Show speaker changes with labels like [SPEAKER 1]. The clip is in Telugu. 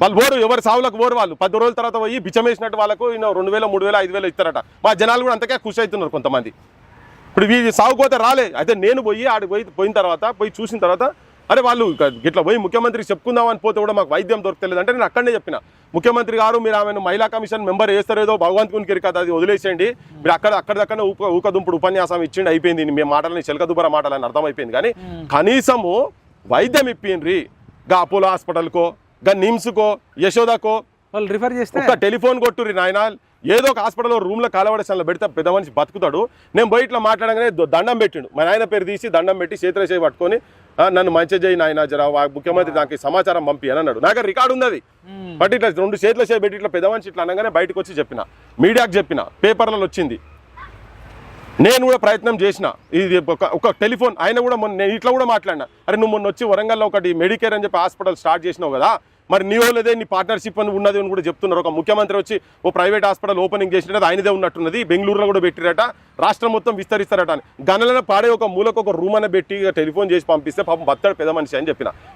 [SPEAKER 1] వాళ్ళు పోరు ఎవరు సావులకు పోరు వాళ్ళు. పది రోజుల తర్వాత పోయి బిచ్చమేసినట్టు వాళ్ళకు ఈయన రెండు వేల మూడు వేల ఐదు వేలు ఇస్తారట. మా జనాలు కూడా అంతకే ఖుషి అవుతున్నారు కొంతమంది. ఇప్పుడు వీ సాగుకోతే రాలే. అయితే నేను పోయి ఆడికి పోయి పోయిన తర్వాత పోయి చూసిన తర్వాత అరే వాళ్ళు ఇట్లా పోయి ముఖ్యమంత్రికి చెప్పుకుందామని పోతే కూడా మాకు వైద్యం దొరకలేదు అంటే నేను అక్కడనే చెప్పిన. ముఖ్యమంత్రి గారు మీరు ఆమెను మహిళా కమిషన్ మెంబర్ వేస్తారేదో భగవంతునికి కదా అది వదిలేసేయండి. మీరు అక్కడ అక్కడిదక్కడ ఊక ఊకదుంపుడు ఉపన్యాసం ఇచ్చిండి అయిపోయింది. మేము మాటలని చిలకదుబ్బర మాటలని అర్థమైపోయింది. కానీ కనీసము వైద్యం ఇప్పిండ్రి. గా అపోలో హాస్పిటల్కో గా నిమ్స్కో యశోదకో
[SPEAKER 2] వాళ్ళు రిఫర్ చేస్తే
[SPEAKER 1] ఒక్క టెలిఫోన్ కొట్టుర్రి నాయన. ఏదో ఒక హాస్పిటల్లో రూమ్లో కాలవడసంలో పెడితే పెద్ద మనిషి బతుకుతాడు. నేను పోయి ఇట్లా మాట్లాడగానే దండం పెట్టిండు. మా నాయన పేరు తీసి దండం పెట్టి చేతుల చేయి పట్టుకొని "ఆ, నన్ను మంచి చేయి నాయన జర వా- ముఖ్యమంత్రి నాకు ఈ సమాచారం పంపి అని అన్నాడు. నాకు రికార్డు ఉంది అది బట్ ఇట్లా రెండు చేతుల పెట్టి ఇట్లా పెద్ద మనిషి ఇట్లా అనగానే బయటకు వచ్చి చెప్పిన. మీడియాకి చెప్పిన. పేపర్లలో వచ్చింది. నేను కూడా ప్రయత్నం చేసిన. ఇది ఒక ఒక టెలిఫోన్ ఆయన కూడా మొన్న నేను ఇట్లా కూడా మాట్లాడినా. అరే నువ్వు మొన్న వచ్చి వరంగల్లో ఒకటి మెడికేర్ అని చెప్పి హాస్పిటల్ స్టార్ట్ చేసినావు కదా మరి నీ వాళ్ళదే నీ పార్ట్నర్షిప్ అని ఉన్నది అని కూడా చెప్తున్నారు. ఒక ముఖ్యమంత్రి వచ్చి ఓ ప్రైవేట్ హాస్పిటల్ ఓపెనింగ్ చేసినట్టు ఆయనదే ఉన్నట్టున్నది బెంగళూరులో కూడా పెట్టిరట రాష్ట్రం మొత్తం విస్తరిస్తారట అని. గనలను పాడే ఒక మూలకు ఒక రూమ్ అని పెట్టి టెలిఫోన్ చేసి పంపిస్తే పాపం బత్తాడు పెద్ద మనిషి అని చెప్పిన.